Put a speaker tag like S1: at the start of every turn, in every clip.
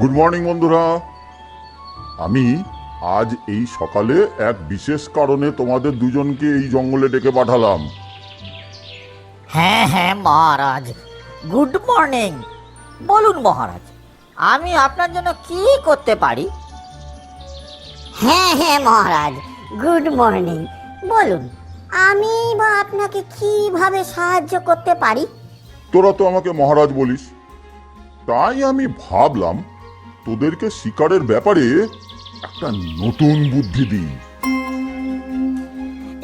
S1: Good morning বন্ধুরা। আমি আজ এই সকালে এক বিশেষ কারণে তোমাদের দুজনকে এই জঙ্গলে ডেকে পাঠালাম।
S2: হ্যাঁ হ্যাঁ মহারাজ। গুড মর্নিং বলুন মহারাজ আমি আপনার জন্য কি করতে পারি?
S3: হ্যাঁ হ্যাঁ মহারাজ। গুড মর্নিং বলুন আমি বা আপনাকে কীভাবে সাহায্য করতে পারি?
S1: তোরা তো আমাকে মহারাজ বলিস। তাই আমি ভাবলাম তোদেরকে শিকারের ব্যাপারে একটা নতুন বুদ্ধি দিই।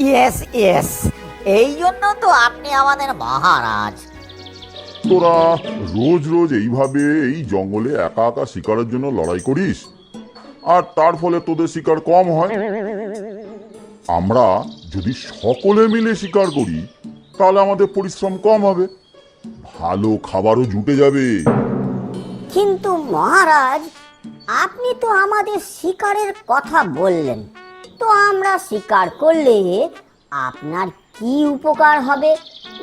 S2: ইয়েস ইয়েস এই জন্য তো আপনি আমাদের মহারাজ।
S1: তোরা রোজ রোজ এইভাবে এই জঙ্গলে একা একা শিকারের জন্য লড়াই করিস আর তার ফলে তোদের শিকার কম হয়। আমরা যদি সকলে মিলে শিকার করি তাহলে আমাদের পরিশ্রম কম হবে। ভালো খাবারও জুটে যাবে।
S3: কিন্তু মহারাজ আপনি তো আমাদের শিকারের কথা বললেন। তো আমরা শিকার করলে আপনার কি উপকার হবে?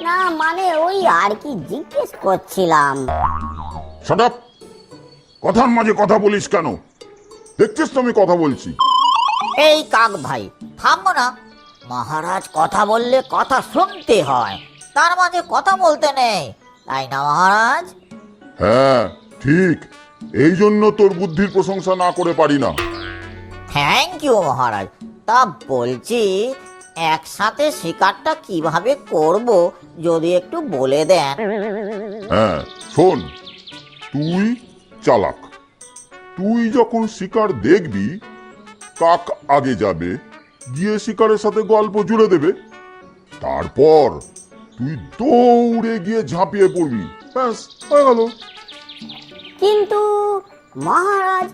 S3: না মানে ওই আর কি জিজ্ঞেস করছিলাম।
S1: কথার মাঝে কথা বলিস কেন? দেখছিস তো আমি কথা বলছি।
S2: এই কাক ভাই থামো না। মহারাজ কথা বললে কথা শুনতে হয়। তার মাঝে কথা বলতে নেই। তাই না মহারাজ?
S1: হ্যাঁ। ঠিক এই জন্য তোর বুদ্ধির প্রশংসা না করে পারি না।
S2: থ্যাংক ইউ মহারাজ। তা বলছি একসাথে শিকারটা কীভাবে করব যদি একটু বলে দেন।
S1: হ্যাঁ শোন তুই চালাক। তুই যখন শিকার দেখবি কাক আগে যাবে গিয়ে শিকারের সাথে গল্প জুড়ে দেবে। তারপর তুই দৌড়ে গিয়ে ঝাঁপিয়ে পড়বি। ব্যাস হয়ে গেল।
S3: কিন্তু মহারাজ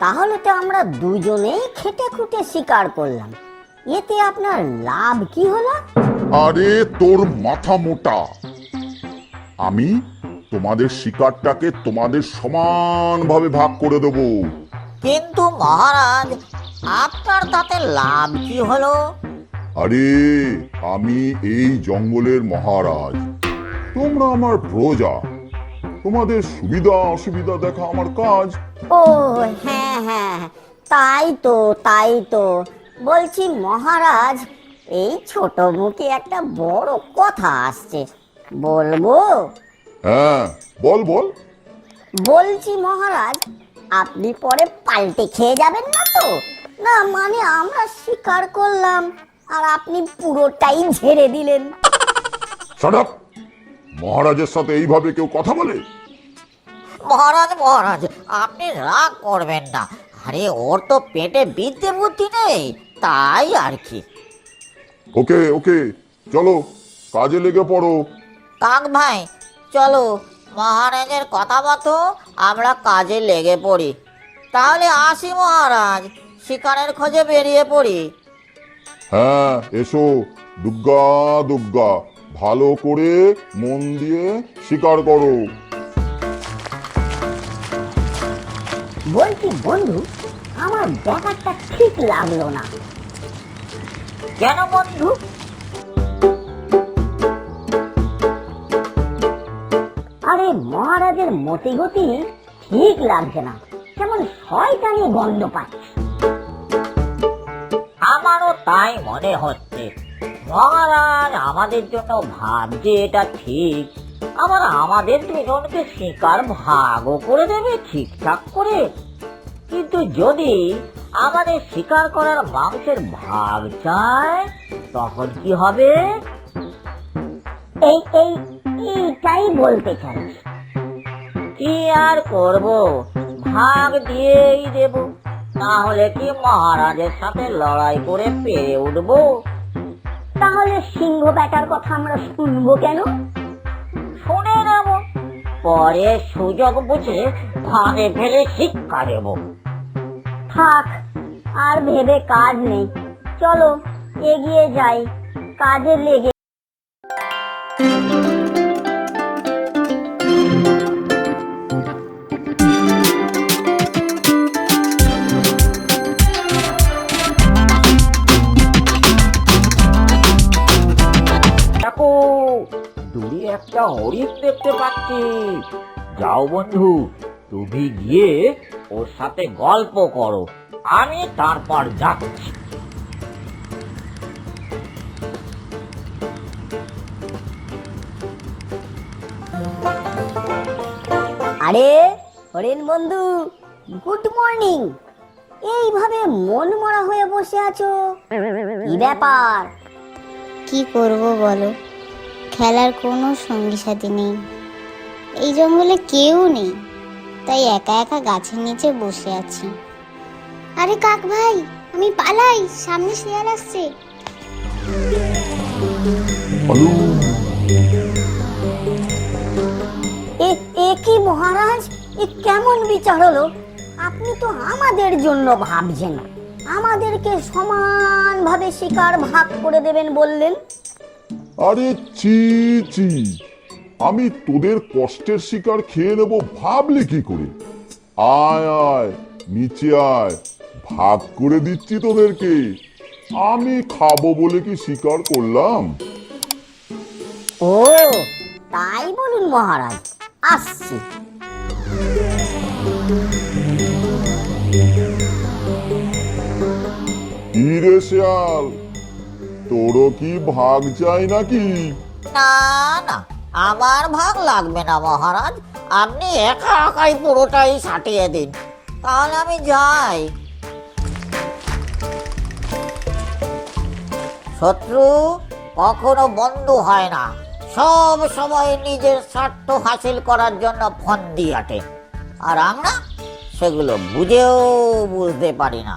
S3: তাহলে তো আমরা দুজনেই খেটে খুঁটে শিকার করলাম। এতে আপনার লাভ কি হলো?
S1: আরে তোর মাথা মোটা। আমি তোমাদের শিকারটাকে তোমাদের সমানভাবে ভাগ করে দেবো।
S2: কিন্তু মহারাজ আপনার তাতে লাভ কি হলো?
S1: আরে আমি এই জঙ্গলের মহারাজ। তোমরা আমার প্রজা। তোমাদের সুবিধা অসুবিধা দেখা আমার কাজ।
S3: ও হ্যাঁ হ্যাঁ তাই তো তাই তো। বলছি মহারাজ এই ছোট মুখে একটা বড় কথা আসছে। বলব?
S1: হ্যাঁ বল বল।
S3: বলছি মহারাজ আপনি পরে পাল্টে খেয়ে যাবেন না তো? না মানে আমরা স্বীকার করলাম আর আপনি পুরোটাই ঝেড়ে দিলেন।
S1: সাডাপ মহারাজের সাথে এইভাবে কেউ কথা বলে?
S2: মহারাজ মহারাজ আপনি রাগ করবেন না। আরে ওর তো পেটে বিদ্যে বুদ্ধি নেই তাই আর কি।
S1: ওকে ওকে চলো কাজে লেগে পড়ো।
S2: কাক ভাই চলো মহারাজের কথা মতো আমরা কাজে লেগে পড়ি। তাহলে আসি মহারাজ শিকারের খোঁজে বেরিয়ে পড়ি।
S1: হ্যাঁ এসো দুর্গা দুর্গা ভালো করে মন দিয়ে শিকার করো।
S3: বলছি বন্ধু, আমার ব্যাপারটা ঠিক লাগল না।
S2: কেন বন্ধু?
S3: আরে মহারাজের মতি গতি ঠিক লাগছে না। কেমন শয়তানি গন্ধ পাচ্ছে।
S2: আমারও তাই মনে হচ্ছে। মহারাজ আমাদের জন্য ভাবছে এটা ঠিক। আবার আমাদের দুজনকে শিকার ভাগও করে দেবে ঠিকঠাক করে। কিন্তু যদি আমাদের শিকার করার মাংসের ভাগ চায় তখন কি হবে?
S3: এই এই এইটাই বলতে চাই।
S2: কি আর করব? ভাগ দিয়েই দেব। না হলে কি মহারাজের সাথে লড়াই করে পেরে উঠবো?
S3: তাহলে সিংহ ব্যাটার কথা আমরা শুনব কেন?
S2: শুনে নেব। পরে সুযোগ বুঝে ফাঁকে ফেলে শিক্ষা দেব।
S3: থাক, আর ভেবে কাজ নেই। চলো, এগিয়ে যাই। কাজে লেগে
S2: একটা হরিণ দেখতে পাচ্ছি যাও বন্ধু তুমি গিয়ে ওর সাথে গল্প করো। আমি তারপর যাচ্ছি।
S3: আরে হরেন বন্ধু গুড মর্নিং। এইভাবে মন মরা হয়ে বসে আছো? কি ব্যাপার?
S4: কি করব বলো? খেলার কোনো সঙ্গী সাথী নেই। এই জঙ্গলে কেউ নেই তাই একা একা গাছের নিচে বসে আছি। আরে কাক ভাই আমি পালাই সামনে শিয়াল আসছে।
S3: এ কি মহারাজ? এ কেমন বিচার হলো? আপনি তো আমাদের জন্য ভাবছেন। আমাদেরকে সমানভাবে শিকার ভাগ করে দেবেন বললেন।
S1: আরে চি চি আমি তোদের কষ্টের শিকার খেয়ে নেব ভাবলি কি করে? আয় আয় নিচে আয়। ভাগ করে দিচ্ছি তোদেরকে। আমি খাব বলে কি শিকার করলাম?
S3: ও তাই বলুন মহারাজ আসছি।
S1: কি রে শেয়াল? তোরও কি ভাগ চাই নাকি?
S2: না না, আমার ভাগ লাগবে না, মহারাজ। আপনি একা একাই পুরোটাই সাটিয়ে দিন। তাহলে আমি যাই। শত্রু কখনো বন্ধু হয় না। সব সময় নিজের স্বার্থ হাসিল করার জন্য ফন্দি আটে। আর আমরা সেগুলো বুঝেও বুঝতে পারি না।